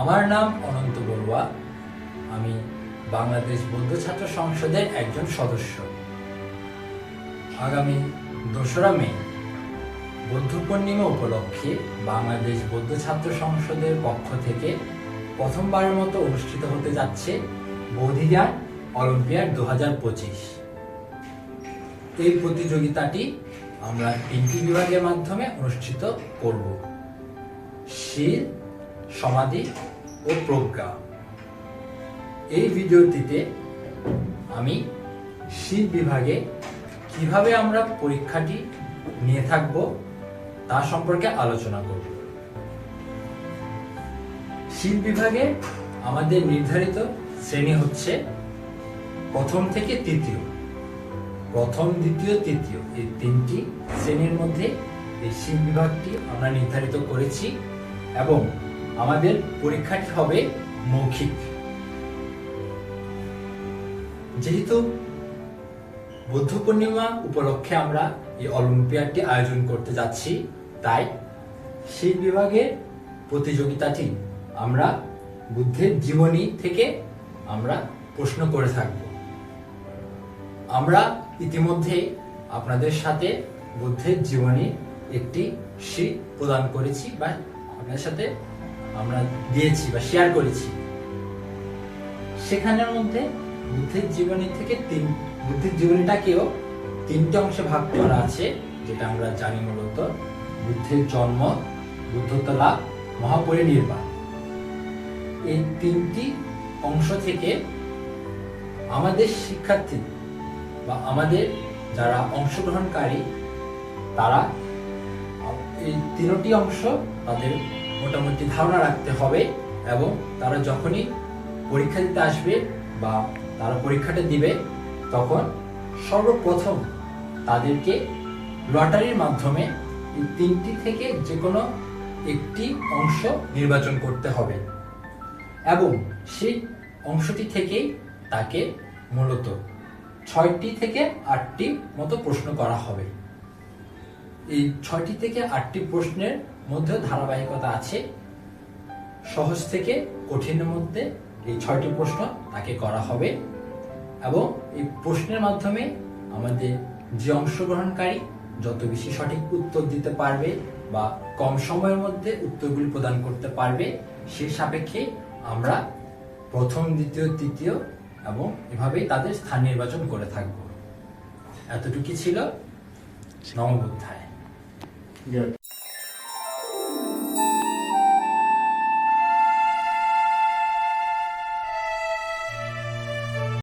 আমার নাম অনন্ত বড়ুয়া। আমি বাংলাদেশ বৌদ্ধ ছাত্র সংসদের একজন সদস্য। আগামী দোসরা মে, বৌদ্ধ পূর্ণিমা উপলক্ষে বাংলাদেশ বৌদ্ধ ছাত্র সংসদের পক্ষ থেকে প্রথমবারের মতো অনুষ্ঠিত হতে যাচ্ছে বৌদ্ধিজান অলিম্পিয়াড দু হাজার পঁচিশ। এই প্রতিযোগিতাটি আমরা তিনটি বিভাগের মাধ্যমে অনুষ্ঠিত করব। শীল, সমাধি ও প্রজ্ঞা। এই ভিডিওটিতে আমি শীল বিভাগে কীভাবে আমরা পরীক্ষাটি নিয়ে থাকব তা সম্পর্কে আলোচনা করব। শীল বিভাগে আমাদের নির্ধারিত শ্রেণি হচ্ছে প্রথম থেকে তৃতীয়। প্রথম, দ্বিতীয়, তৃতীয় এই তিনটি শ্রেণির মধ্যে শীল বিভাগটি আমরা নির্ধারিত করেছি এবং আমাদের পরীক্ষাটি হবে মৌখিক। যেহেতু বুদ্ধ পূর্ণিমা উপলক্ষে আমরা এই অলিম্পিয়াডটি আয়োজন করতে যাচ্ছি, তাই সেই বিভাগের প্রতিযোগিতাটি আমরা বুদ্ধের জীবনী থেকে আমরা প্রশ্ন করে থাকব। আমরা ইতিমধ্যে আপনাদের সাথে বুদ্ধের জীবনী একটি শীট প্রদান করেছি বা আপনাদের সাথে আমরা দিয়েছি বা শেয়ার করেছি। সেখানের মধ্যে বুদ্ধের জীবনী থেকে তিন, বুদ্ধের জীবনীটাকেও তিনটে অংশে ভাগ করা আছে, যেটা আমরা জানি মূলত বুদ্ধের জন্ম বুদ্ধত্ব লাভ মহাপরিনির্বাণ। এই তিনটি অংশ থেকে আমাদের শিক্ষার্থী বা আমাদের যারা অংশগ্রহণকারী, তারা এই তিনটি অংশ তাদের মোটামুটি ধারণা রাখতে হবে এবং তারা যখনই পরীক্ষা দিতে আসবে বা তারা পরীক্ষাটা দিবে, তখন সর্বপ্রথম তাদেরকে লটারির মাধ্যমে এই তিনটি থেকে যে কোনো একটি অংশ নির্বাচন করতে হবে। এবং সেই অংশটি থেকেই তাকে মূলত ছয়টি থেকে আটটি মতো প্রশ্ন করা হবে। এই ছয়টি থেকে আটটি প্রশ্নের মধ্যে ধারাবাহিকতা আছে। সহজ থেকে কঠিনের মধ্যে এই ছয়টি প্রশ্ন তাকে করা হবে এবং এই প্রশ্নের মাধ্যমে আমাদের যে অংশগ্রহণকারী যত বেশি সঠিক উত্তর দিতে পারবে বা কম সময়ের মধ্যে উত্তরগুলি প্রদান করতে পারবে, সে সাপেক্ষে আমরা প্রথম, দ্বিতীয়, তৃতীয় এবং এভাবেই তাদের স্থান নির্বাচন করে থাকব। এতটুকু ছিল Good.